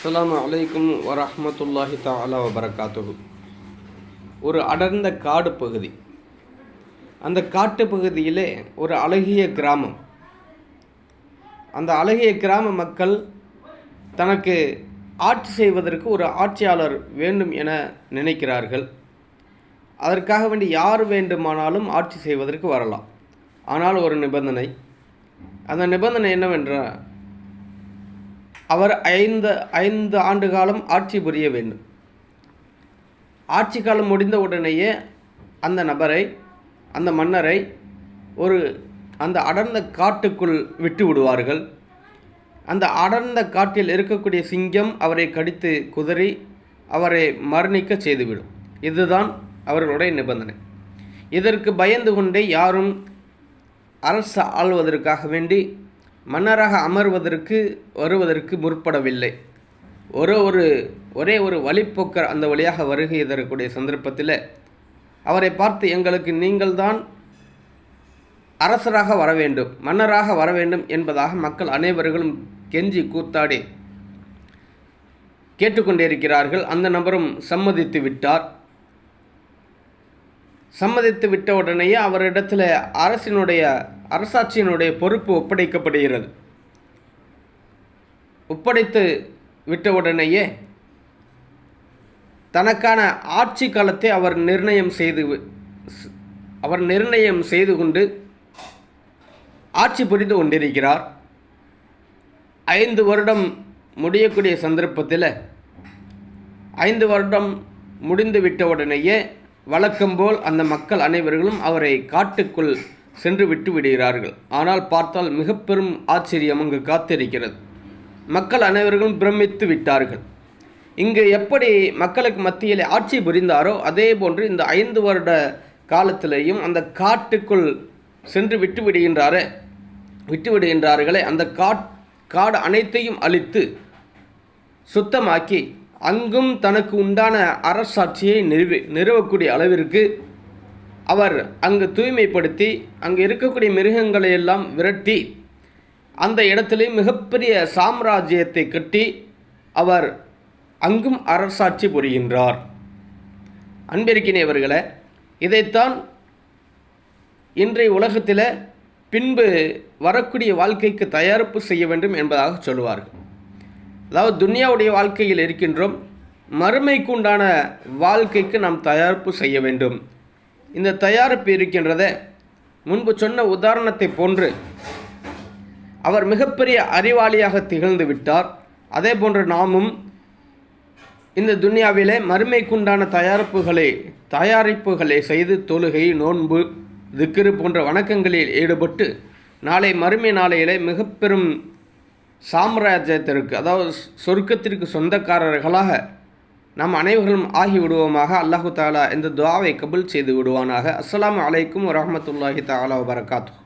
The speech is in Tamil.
அஸ்லாம் அலைக்கும் வரஹ்மத்துல்லாஹி தாலா வபரகாத்து ஒரு அடர்ந்த காடு பகுதி. அந்த காட்டு பகுதியிலே ஒரு அழகிய கிராமம். அந்த அழகிய கிராம மக்கள் தனக்கு ஆட்சி செய்வதற்கு ஒரு ஆட்சியாளர் வேண்டும் என நினைக்கிறார்கள். அதற்காக வேண்டி யார் வேண்டுமானாலும் ஆட்சி செய்வதற்கு வரலாம். ஆனால் ஒரு நிபந்தனை. அந்த நிபந்தனை என்னவென்றால் அவர் ஐந்து ஐந்து ஆண்டு காலம் ஆட்சி புரிய வேண்டும். ஆட்சி காலம் முடிந்த உடனேயே அந்த நபரை அந்த மன்னரை ஒரு அந்த அடர்ந்த காட்டுக்குள் விட்டு விடுவார்கள். அந்த அடர்ந்த காட்டில் இருக்கக்கூடிய சிங்கம் அவரை கடித்து குதறி அவரை மரணிக்க செய்துவிடும். இதுதான் அவர்களுடைய நிபந்தனை. இதற்கு பயந்து கொண்டே யாரும் அரசு ஆள்வதற்காக வேண்டி மன்னராக அமர்வதற்கு வருவதற்கு முற்படவில்லை. ஒரு ஒரு ஒரே ஒரு வழிப்போக்கர் அந்த வழியாக வருகை தரக்கூடிய சந்தர்ப்பத்தில் அவரை பார்த்து எங்களுக்கு நீங்கள்தான் அரசராக வர வேண்டும் மன்னராக வர வேண்டும் என்பதாக மக்கள் அனைவர்களும் கெஞ்சி கூத்தாடி கேட்டுக்கொண்டிருக்கிறார்கள் அந்த நபரும் சம்மதித்து விட்டார். சம்மதித்து விட்ட உடனேயே அவரிடத்தில் அரசினுடைய அரசாட்சியினுடைய பொறுப்பு ஒப்படைக்கப்படுகிறது. ஒப்படைத்து விட்ட உடனேயே தனக்கான ஆட்சி காலத்தை அவர் நிர்ணயம் செய்து அவர் நிர்ணயம் செய்து கொண்டு ஆட்சி புரிந்து கொண்டிருக்கிறார். ஐந்து வருடம் முடியக்கூடிய சந்தர்ப்பத்தில் ஐந்து வருடம் முடிந்து விட்ட உடனேயே வழக்கம்போல் அந்த மக்கள் அனைவர்களும் அவரை காட்டுக்குள் சென்று விட்டு விடுகிறார்கள். ஆனால் பார்த்தால் மிக பெரும் ஆச்சரியம் அங்கு காத்திருக்கிறது. மக்கள் அனைவர்களும் பிரமித்து விட்டார்கள். இங்கு எப்படி மக்களுக்கு மத்தியில் ஆட்சி புரிந்தாரோ அதே போன்று இந்த ஐந்து வருட காலத்திலேயும் அந்த காட்டுக்குள் சென்று விட்டு விடுகின்றாரே விட்டு விடுகின்றார்களே அந்த காட் காடு அனைத்தையும் அழித்து சுத்தமாக்கி அங்கும் தனக்கு உண்டான அரசாட்சியை நிறுவி நிறுவக்கூடிய அளவிற்கு அவர் அங்கு தூய்மைப்படுத்தி அங்கு இருக்கக்கூடிய மிருகங்களை எல்லாம் விரட்டி அந்த இடத்திலே மிகப்பெரிய சாம்ராஜ்யத்தை கட்டி அவர் அங்கும் அரசாட்சி புரிகின்றார். அன்பிருக்கினவர்களே இதைத்தான் இன்றைய உலகத்தில் பின்பு வரக்கூடிய வாழ்க்கைக்கு தயாரிப்பு செய்ய வேண்டும் என்பதாக சொல்லுவார்கள். அதாவது துன்யாவுடைய வாழ்க்கையில் இருக்கின்றோம். மறுமைக்கு உண்டான வாழ்க்கைக்கு நாம் தயாரிப்பு செய்ய வேண்டும். இந்த தயாரிப்பு இருக்கின்றத முன்பு சொன்ன உதாரணத்தை போன்று அவர் மிகப்பெரிய அறிவாளியாக திகழ்ந்து விட்டார். அதே போன்று நாமும் இந்த துன்யாவிலே மறுமைக்குண்டான தயாரிப்புகளை தயாரிப்புகளை செய்து தொழுகை நோன்பு திக்கிரு போன்ற வணக்கங்களில் ஈடுபட்டு நாளை மறுமை நாளையிலே மிக பெரும் சாம்ராஜ்யத்திற்கு அதாவது சொர்க்கத்திற்கு சொந்தக்காரர்களாக நாம் அனைவரும் ஆகிவிடுவோமாக. அல்லாஹு தாலா இந்த துவாவை கபுல் செய்து விடுவானாக. அஸ்லாம் அலைக்கும் வரமத்துல்லாஹி தாலா வரகாத்து